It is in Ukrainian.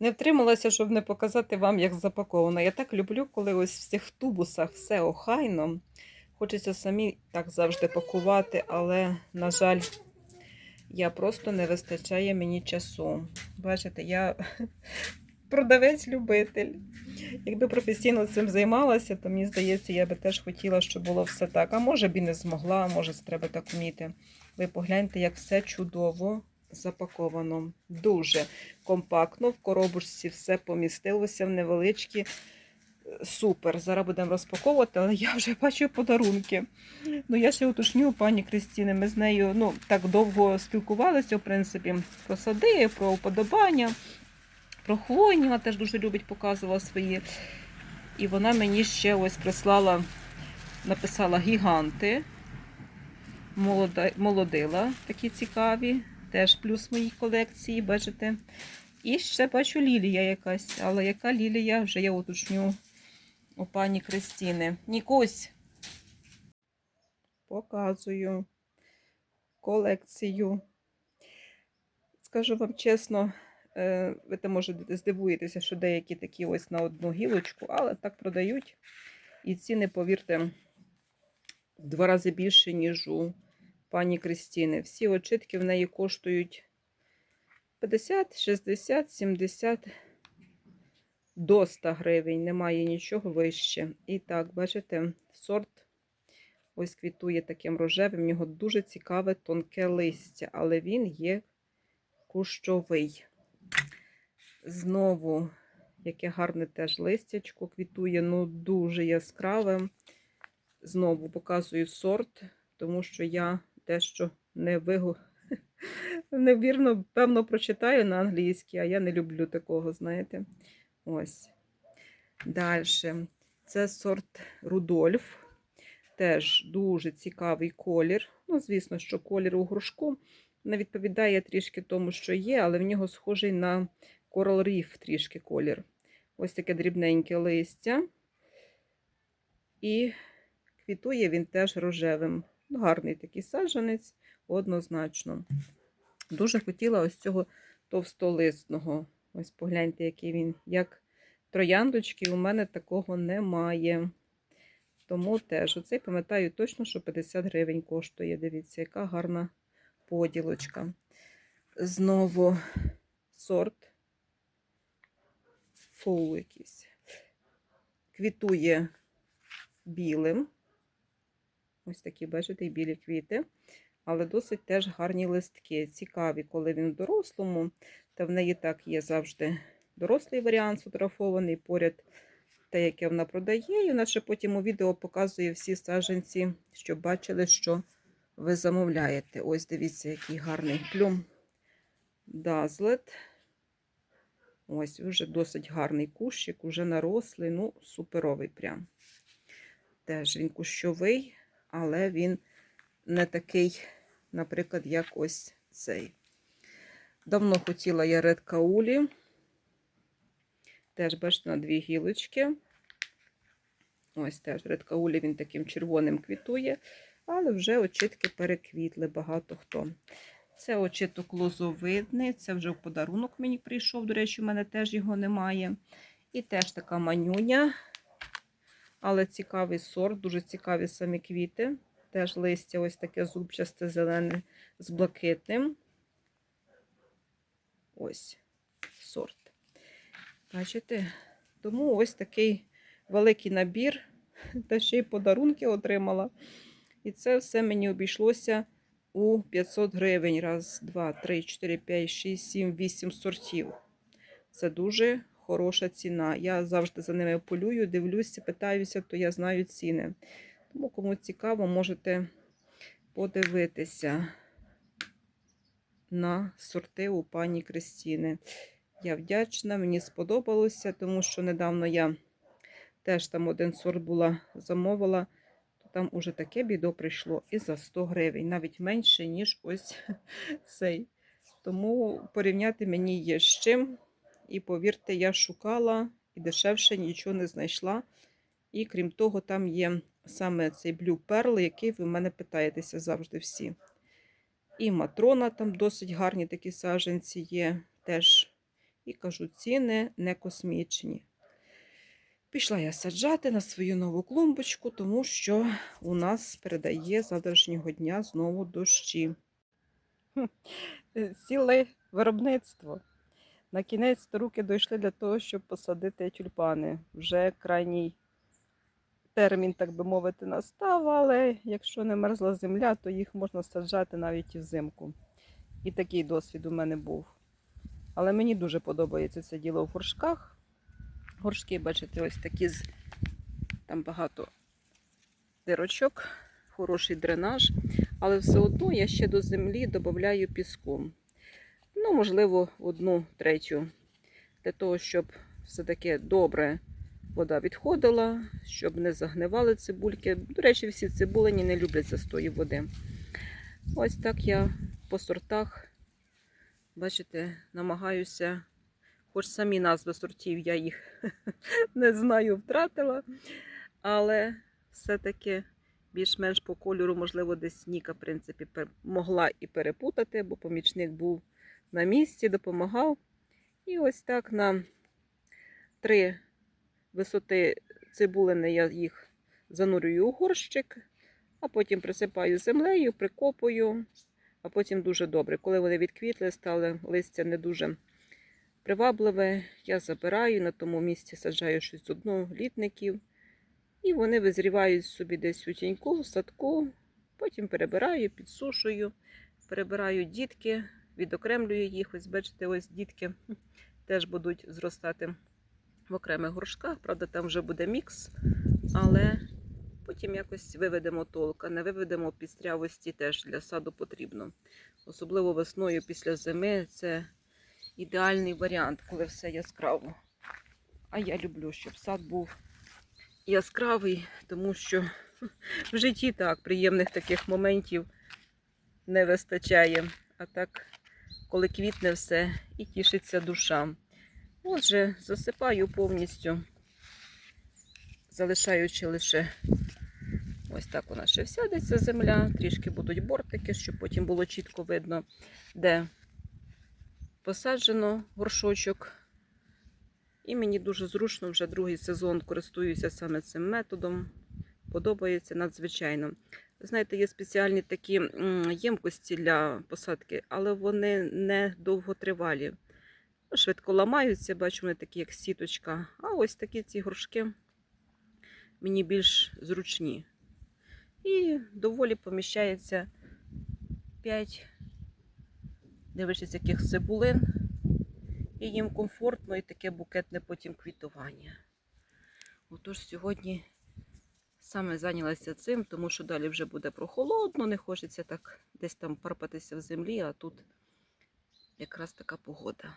Не втрималася, щоб не показати вам, як запаковано. Я так люблю, коли ось в цих тубусах все охайно. Хочеться самі так завжди пакувати, але, на жаль, я просто не вистачає мені часу. Бачите, я продавець-любитель. Якби професійно цим займалася, то мені здається, я би теж хотіла, щоб було все так. А може б і не змогла, може це треба так вміти. Ви погляньте, як все чудово запаковано. Дуже компактно. В коробочці все помістилося в невеличкі. Супер. Зараз будемо розпаковувати, але я вже бачу подарунки. Ну, я ще уточню пані Кристіни. Ми з нею ну, так довго спілкувалися, в принципі, про сади, про уподобання, про хвойні. Вона теж дуже любить, показувала свої. І вона мені ще ось прислала, написала гіганти. Молодила такі цікаві. Теж плюс моїй колекції, бачите. І ще бачу лілія якась. Але яка лілія, вже я уточню у пані Кристіни. Нікусь. Показую колекцію. Скажу вам чесно, е, ви там може здивуєтеся, що деякі такі ось на одну гілочку, але так продають. І ціни, повірте, в два рази більше, ніж у пані Кристіни. Всі очитки в неї коштують 50, 60, 70 до 100 гривень. Немає нічого вище. І так, бачите, сорт ось квітує таким рожевим. В нього дуже цікаве тонке листя, але він є кущовий. Знову, яке гарне теж листячко квітує, ну дуже яскраве. Знову показую сорт, тому що я дещо не вигу... невірно, певно, прочитаю на англійській, а я не люблю такого, знаєте. Ось. Далі. Це сорт Рудольф. Теж дуже цікавий колір. Ну, звісно, що колір у грушку не відповідає трішки тому, що є, але в нього схожий на Coral Reef трішки колір. Ось таке дрібненьке листя. І квітує він теж рожевим. Ну, Гарний такий саджанець, однозначно. Дуже хотіла ось цього товстолисного. Ось погляньте, який він, як трояндочки, у мене такого немає. Тому теж, оцей пам'ятаю точно, що 50 гривень коштує. Дивіться, яка гарна поділочка. Знову сорт. Фоу якийсь. Квітує білим. Ось такі, бачите, і білі квіти. Але досить теж гарні листки. Цікаві, коли він в дорослому, та в неї так є завжди дорослий варіант сфотографований, поряд те, яке вона продає. І вона ще потім у відео показує всі саджанці, щоб бачили, що ви замовляєте. Ось дивіться, який гарний плюм. Дазлет. Ось, вже досить гарний кущик, уже нарослий, ну, суперовий прям. Теж він кущовий, але він не такий, наприклад, як ось цей. Давно хотіла я ред каулі. Теж, бачите, на дві гілочки. Ось теж ред каулі, він таким червоним квітує, але вже очітки переквітли багато хто. Це очиток лозовидний, це вже в подарунок мені прийшов. До речі, у мене теж його немає. І теж така манюня, але цікавий сорт, дуже цікаві самі квіти. Теж листя ось таке зубчасте зелене з блакитним. Ось сорт. Бачите? Тому ось такий великий набір, та ще й подарунки отримала. І це все мені обійшлося у 500 гривень. Раз, два, три, чотири, п'ять, шість, сім, вісім сортів. Це дуже хороша ціна. Я завжди за ними полюю, дивлюся, питаюся, то я знаю ціни. Тому, кому цікаво, можете подивитися на сорти у пані Кристіни. Я вдячна, мені сподобалося, тому що недавно я теж там один сорт була замовила, там уже таке бідо прийшло і за 100 гривень, навіть менше, ніж ось цей. Тому порівняти мені є з чим. І повірте, я шукала і дешевше нічого не знайшла. І крім того, там є саме цей Blue Pearl, який ви в мене питаєтеся завжди всі. І матрона там досить гарні такі саженці є. Теж І кажу, ціни не космічні. Пішла я саджати на свою нову клумбочку, тому що у нас передає завтрашнього дня знову дощі. Е, Ціле виробництво. На кінець руки дійшли для того, щоб посадити тюльпани. Вже крайній термін, так би мовити, настав, але якщо не мерзла земля, то їх можна саджати навіть і взимку. І такий досвід у мене був. Але мені дуже подобається це діло в горшках. Горшки, бачите, ось такі з там багато дирочок, хороший дренаж. Але все одно я ще до землі додаю піску. Ну, можливо, одну третю. Для того, щоб все-таки добре вода відходила, щоб не загнивали цибульки. До речі, всі цибулині не люблять застої води. Ось так я по сортах, бачите, намагаюся, хоч самі назви сортів я їх не знаю, втратила, але все-таки більш-менш по кольору, можливо, десь Ніка, в принципі, могла і перепутати, бо помічник був на місці, допомагав. І ось так на три висоти цибулини я їх занурюю у горщик, а потім присипаю землею, прикопую, а потім дуже добре. Коли вони відквітли, стали листя не дуже привабливе, я забираю, на тому місці саджаю щось з однолітників. І вони визрівають собі десь у тіньку, в садку, потім перебираю, підсушую, перебираю дітки, відокремлюю їх. Ось бачите, ось дітки теж будуть зростати в окремих горшках. Правда, там вже буде мікс, але потім якось виведемо толк, а не виведемо пістрявості теж для саду потрібно. Особливо весною після зими це ідеальний варіант, коли все яскраво. А я люблю, щоб сад був яскравий, тому що в житті так приємних таких моментів не вистачає. А так, коли квітне все і тішиться душа. Отже, засипаю повністю, залишаючи лише ось так вона ще всядеться земля, трішки будуть бортики, щоб потім було чітко видно, де посаджено горшочок. І мені дуже зручно вже другий сезон користуюся саме цим методом. Подобається надзвичайно. Знаєте, є спеціальні такі ємкості для посадки, але вони не довготривалі. Швидко ламаються, бачу, вони такі, як сіточка. А ось такі ці горшки мені більш зручні. І доволі поміщається 5, дивлячись, яких цибулин. І їм комфортно і таке букетне потім квітування. Отож, сьогодні саме зайнялася цим, тому що далі вже буде прохолодно, не хочеться так десь там парпатися в землі, а тут якраз така погода.